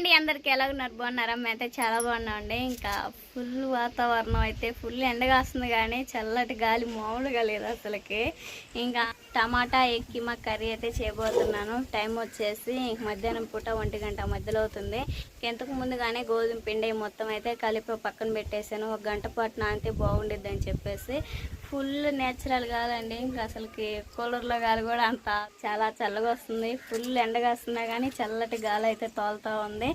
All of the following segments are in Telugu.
అండి అందరికి ఎలా ఉన్నారు బాగున్నారా? మేమైతే చాలా బాగున్నామండి. ఇంకా ఫుల్ వాతావరణం అయితే ఫుల్ ఎండగాస్తుంది కానీ చల్లటి గాలి మామూలుగా లేదు అసలుకి. ఇంకా టమాటా ఎక్కి మా కర్రీ అయితే చేయబోతున్నాను. టైం వచ్చేసి ఇంక మధ్యాహ్నం పూట ఒంటి గంట మధ్యలో అవుతుంది. ఇంతకు ముందుగానే గోధుమ పిండి మొత్తం అయితే కలిపి పక్కన పెట్టేశాను. ఒక గంట పాటు నానితే బాగుండిద్ది అని చెప్పేసి. ఫుల్ నేచురల్ కాదండి ఇంకా అసలుకి కూలర్లో గాలి కూడా అంత చాలా చల్లగా వస్తుంది. ఫుల్ ఎండగా వస్తున్నా కానీ చల్లటి గాలి అయితే తోలుతూ ఉంది.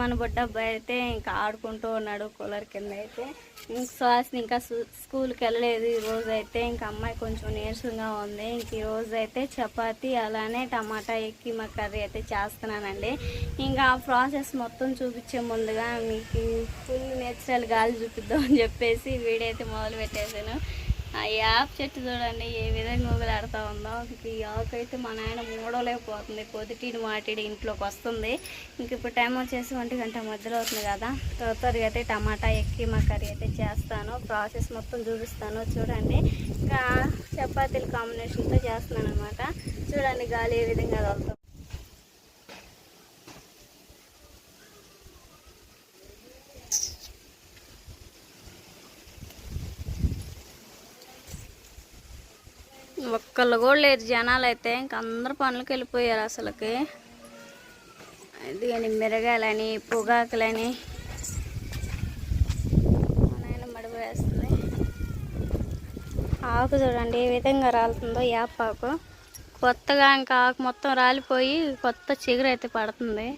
మన బుడ్డ అబ్బాయి అయితే ఇంకా ఆడుకుంటూ ఉన్నాడు కూలర్ కింద అయితే ఇంక ఇంకా స్కూల్కి వెళ్ళలేదు ఈ అయితే ఇంకా అమ్మాయి కొంచెం నీరసంగా ఉంది. ఇంక ఈరోజు అయితే చపాతి అలానే టమాటా ఎక్కి మా కర్రీ అయితే చేస్తున్నానండి. ఇంకా ఆ ప్రాసెస్ మొత్తం చూపించే ముందుగా మీకు ఫుల్ నేచురల్ గాలి చూపిద్దాం అని చెప్పేసి వీడియో అయితే మొదలు పెట్టేశాను ఆ యాప్ చెట్టు చూడండి ఏ విధంగా ఊగులాడుతూ ఉందో. ఈ ఆకు అయితే మా నాయన మూడోలేకపోతుంది. పొద్దుటిని మాటిడి ఇంట్లోకి వస్తుంది. ఇంక ఇప్పుడు టైం వచ్చేసి ఒంటి గంట మధ్యలో అవుతుంది కదా. త్వర అయితే టమాటా ఎక్కి మా కర్రీ అయితే చేస్తాను. ప్రాసెస్ మొత్తం చూపిస్తాను. చూడండి. ఇంకా చపాతీల కాంబినేషన్తో చేస్తున్నాను అనమాట చూడండి గాలి ఏ విధంగా వెళ్తుంది ఒక్కళ్ళు కూడా లేరు జనాలు అయితే ఇంక అందరు పనులకు వెళ్ళిపోయారు అసలుకి. ఇది అని మిరగాయలని పొగాకులని. మా నాయన వేస్తుంది. ఆకు చూడండి ఏ విధంగా రాలుతుందో యాపాకు కొత్తగా ఇంకా ఆకు మొత్తం రాలిపోయి కొత్త చిగురు అయితే పడుతుంది.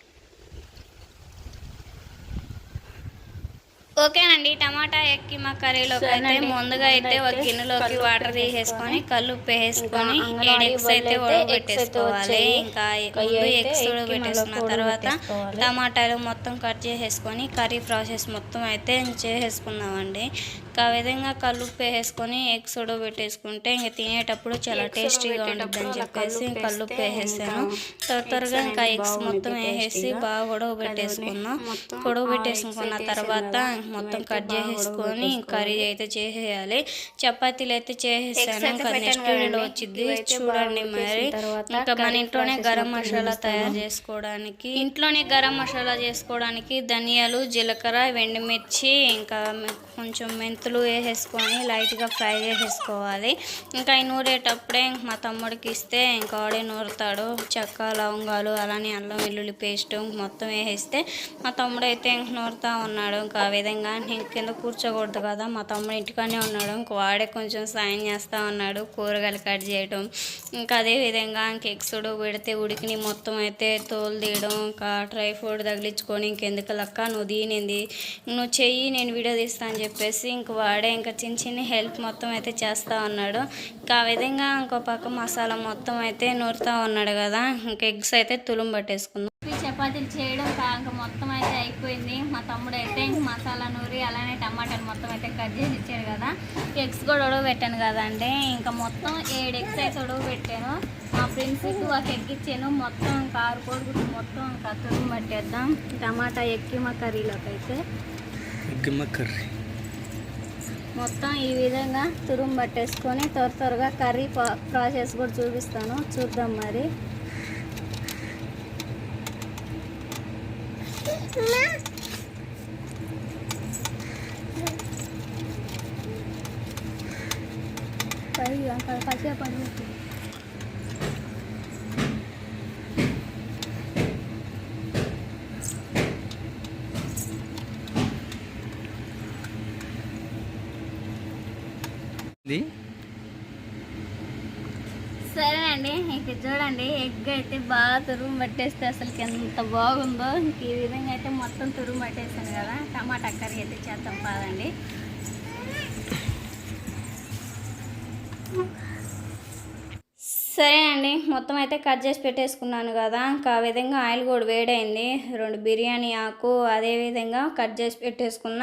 ఓకేనండి టమాటా ఎక్కి మా కర్రీలోకి అయితే ముందుగా అయితే ఒక గిన్నెలోకి వాటర్ తీసేసుకొని కళ్ళు ఉప్పు వేసుకొని ఏడు ఎగ్స్ అయితే ఉడకబెట్టేసుకోవాలి ఇంకా ముందు ఎగ్స్ ఉడకబెట్టేసుకున్న తర్వాత టమాటాలు మొత్తం కట్ చేసేసుకొని కర్రీ ప్రాసెస్ మొత్తం అయితే చేసేసుకుందామండి. ఇంకా ఆ విధంగా కళ్ళు వేసుకొని ఎగ్స్ ఉడకబెట్టేసుకుంటే ఇంకా తినేటప్పుడు చాలా టేస్టీగా ఉంటుంది అని చెప్పేసి కళ్ళు వేసేసాను త్వర త్వరగా ఇంకా ఎగ్స్ మొత్తం వేసేసి బాగా ఉడకబెట్టేసుకున్నాం ఉడకబెట్టేసుకున్న తర్వాత మొత్తం కట్ చేసేసుకొని కర్రీ అయితే చేసేయాలి. చపాతీలు అయితే చేసేసాను. నెక్స్ట్ వీడియో వచ్చింది చూడండి మరి. ఇంకా మన ఇంట్లోనే గరం మసాలా తయారు చేసుకోవడానికి. ఇంట్లోనే గరం మసాలా చేసుకోవడానికి ధనియాలు జీలకర్ర ఎండుమిర్చి ఇంకా కొంచెం మెంతులు వేసేసుకొని లైట్గా ఫ్రై చేసేసుకోవాలి. ఇంకా ఈ నూరేటప్పుడే మా తమ్ముడికి ఇస్తే ఇంకా వాడే నూరుతాడు. చెక్క లవంగాలు అలానే అల్లం వెల్లుల్లి పేస్ట్ మొత్తం వేసేస్తే మా తమ్ముడు అయితే ఇంక నూరుతా ఉన్నాడు. ఇంకా ఆ విధంగా నేను కింద కూర్చోకూడదు కదా మా తమ్ముడు ఇంటికానే ఉన్నాడు. ఇంక వాడే కొంచెం సాయం చేస్తూ ఉన్నాడు కూరగాయలు కట్ చేయడం ఇంకా అదే విధంగా ఇంక ఎక్సుడు పెడితే ఉడికిని మొత్తం అయితే తోలు తీయడం ఇంకా డ్రై ఫ్రూట్ తగిలించుకొని ఇంకెందుకు లక్క? నువ్వు దీనింది నువ్వు చెయ్యి నేను వీడియో తీస్తా అని చెప్పేసి ఇంక వాడే ఇంకా చిన్న చిన్న హెల్ప్ మొత్తం అయితే చేస్తూ ఉన్నాడు. ఇంకా ఆ విధంగా ఇంకో పక్క మసాలా మొత్తం అయితే నూరుతూ ఉన్నాడు కదా ఇంక ఎగ్స్ అయితే తులుం పట్టేసుకుందాం. చపాతీలు చేయడం ఇంకా మొత్తం అయితే అయిపోయింది. మా తమ్ముడు అయితే ఇంక మసాలా నూరి అలానే టమాటాలు మొత్తం అయితే కట్ చేసి ఇచ్చాడు కదా. ఎగ్స్ కూడా ఉడవ పెట్టాను కదండి ఇంకా మొత్తం ఏడు ఎగ్స్ అయితే ఉడవ పెట్టాను. మా ఫ్రెండ్స్కి ఒక ఎగ్ ఇచ్చాను. మొత్తం ఇంకా ఆరు కోడిగుడ్లు మొత్తం ఇంకా తురుము పట్టేద్దాం. టమాటా ఎక్కి మా కర్రీలోకి అయితే. గిమ్మ కర్రీ. మొత్తం ఈ విధంగా తురుము పట్టేసుకొని త్వర త్వరగా కర్రీ ప్రాసెస్ కూడా చూపిస్తాను. చూద్దాం మరి. పైగా పచ్చే పడి సరేనండి ఇక చూడండి ఎగ్ అయితే బాగా తురుము పట్టేస్తే అసలు ఎంత బాగుందో. ఇంక ఈ విధంగా అయితే మొత్తం తురుము పట్టేసాను కదా టమాటా కర్రీ అయితే చేద్దాం సరే అండి మొత్తం అయితే కట్ చేసి పెట్టేసుకున్నాను కదా. ఇంకా ఆ విధంగా ఆయిల్ కూడా వేడైంది. రెండు బిర్యానీ ఆకు అదే విధంగా కట్ చేసి పెట్టేసుకున్న.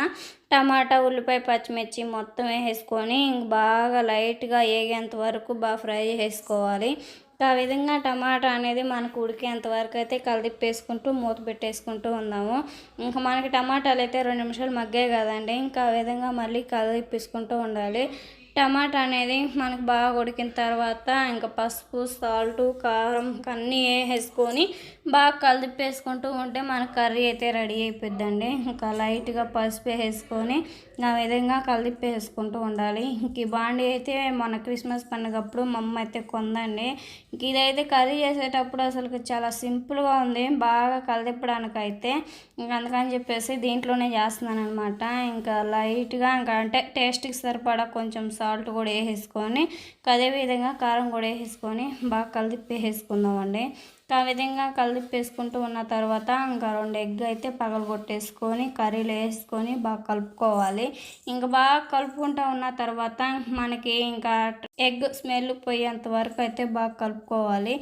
టమాటా ఉల్లిపాయ పచ్చిమిర్చి మొత్తం వేసేసుకొని ఇంక బాగా లైట్గా వేగేంత వరకు బాగా ఫ్రై చేసుకోవాలి. ఇంకా ఆ విధంగా టమాటా అనేది మనకు ఉడికేంత వరకు అయితే కలిదిప్పేసుకుంటూ మూత పెట్టేసుకుంటూ ఉందాము. ఇంకా మనకి టమాటాలు అయితే రెండు నిమిషాలు మగ్గాయి కదండి. ఇంకా ఆ విధంగా మళ్ళీ కలిదిప్పేసుకుంటూ ఉండాలి. టమాటా అనేది మనకు బాగా ఉడికిన తర్వాత ఇంకా పసుపు సాల్ట్ కారం అన్నీ వేసుకొని బాగా కలిపేసుకుంటూ ఉంటే మన కర్రీ అయితే రెడీ అయిపోద్దండి ఇంకా లైట్గా పసుపు వేసుకొని ఆ విధంగా కలిపేసుకుంటూ ఉండాలి. ఇంక ఈ బాండీ అయితే మన క్రిస్మస్ పండుగప్పుడు మా అమ్మ అయితే కొందండి. ఇంక ఇదైతే కర్రీ చేసేటప్పుడు అసలు చాలా సింపుల్గా ఉంది. బాగా కలిపడానికి అయితే ఇంకా అందుకని చెప్పేసి దీంట్లోనే చేస్తున్నాను అనమాట ఇంకా లైట్గా ఇంకా అంటే టేస్ట్కి సరిపడా కొంచెం సాల్ట్ కూడా వేసేసుకొని అదేవిధంగా కారం కూడా వేసేసుకొని బాగా కలిపి వేసుకుందామండి ఆ విధంగా కలిపేసుకుంటూ ఉన్న తర్వాత ఇంకా రెండు ఎగ్ అయితే పగలగొట్టేసుకొని కర్రీలో వేసుకొని బాగా కలుపుకోవాలి. ఇంకా బాగా కలుపుకుంటూ ఉన్న తర్వాత మనకి ఇంకా ఎగ్ స్మెల్ పోయేంత వరకు అయితే బాగా కలుపుకోవాలి.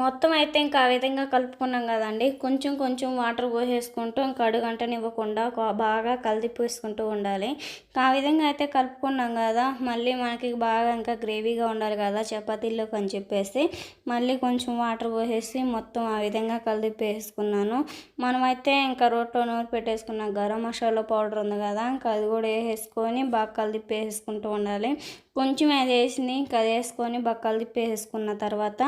మొత్తం అయితే ఇంకా ఆ విధంగా కలుపుకున్నాం కదండి. కొంచెం కొంచెం వాటర్ పోసేసుకుంటూ ఇంకా అడుగంటనివ్వకుండా బాగా కలిపేసుకుంటూ ఉండాలి. ఆ విధంగా అయితే కలుపుకున్నాం కదా మళ్ళీ మనకి బాగా ఇంకా గ్రేవీగా ఉండాలి కదా చపాతీలోకి అని చెప్పేసి మళ్ళీ కొంచెం వాటర్ పోసేసి మొత్తం ఆ విధంగా కలిపేసుకున్నాను. మనమైతే ఇంకా రోట్లో నూరు పెట్టేసుకున్న గరం మసాలా పౌడర్ ఉంది కదా ఇంకా అది కూడా వేసేసుకొని బాగా కలిపేసుకుంటూ ఉండాలి. కొంచెం అది వేసింది ఇంకా అది వేసుకొని బాగా తర్వాత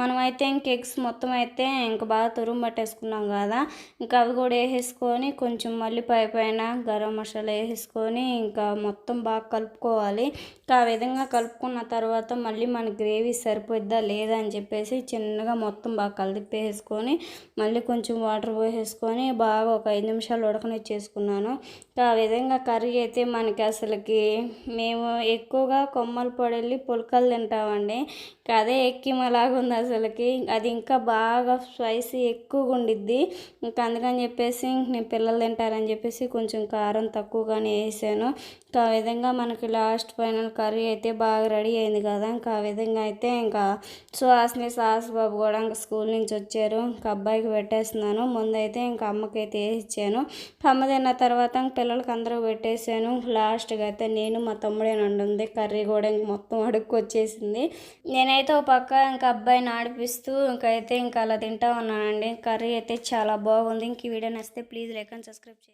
మనమైతే ఇంక ఎగ్స్ మొత్తం అయితే ఇంకా బాగా తురుము పట్టేసుకున్నాం కదా. ఇంకా అవి కూడా వేసేసుకొని కొంచెం మళ్ళీ పై పైన గరం మసాలా వేసేసుకొని ఇంకా మొత్తం బాగా కలుపుకోవాలి. ఇంకా ఆ విధంగా కలుపుకున్న తర్వాత మళ్ళీ మన గ్రేవీ సరిపోద్దా లేదా అని చెప్పేసి చిన్నగా మొత్తం బాగా కలిపేసుకొని మళ్ళీ కొంచెం వాటర్ పోసేసుకొని బాగా ఒక ఐదు నిమిషాలు ఉడకనిచ్చేసుకున్నాను. ఆ విధంగా కర్రీ అయితే మనకి అసలుకి మేము ఎక్కువగా కొమ్మల పడెళ్ళి పులకలు తింటామండి. ఇంకా అదే ఎక్కిమలాగా ఉంది అసలుకి. అది ఇంకా బాగా స్పైసీ ఎక్కువగా ఉండిద్ది ఇంకా అందుకని చెప్పేసి నేను పిల్లలు తింటారని చెప్పేసి కొంచెం కారం తక్కువగానే వేసాను. ఇంకా ఆ విధంగా మనకి లాస్ట్ ఫైనల్ కర్రీ అయితే బాగా రెడీ అయింది కదా. ఇంకా ఆ విధంగా అయితే ఇంకా సుహాస్ని సాస్ బాబు కూడా ఇంకా స్కూల్ నుంచి వచ్చారు. ఇంకా అబ్బాయికి పెట్టేస్తున్నాను. ముందైతే ఇంకా అమ్మకి అయితే వేసి ఇచ్చాను అమ్మ తిన్న తర్వాత పిల్లలకి అందరూ పెట్టేసాను లాస్ట్గా అయితే నేను మా తమ్ముడే ఉంది కర్రీ కూడా ఇంక మొత్తం అడుక్కు వచ్చేసింది నేనైతే ఒక పక్క ఇంకా అబ్బాయిని ఆడిపిస్తూ ఇంకైతే ఇంకా అలా తింటా ఉన్నానండి. కర్రీ అయితే చాలా బాగుంది. ఇంక వీడియో నచ్చితే ప్లీజ్ లైక్ అండ్ సబ్స్క్రైబ్ చేయండి.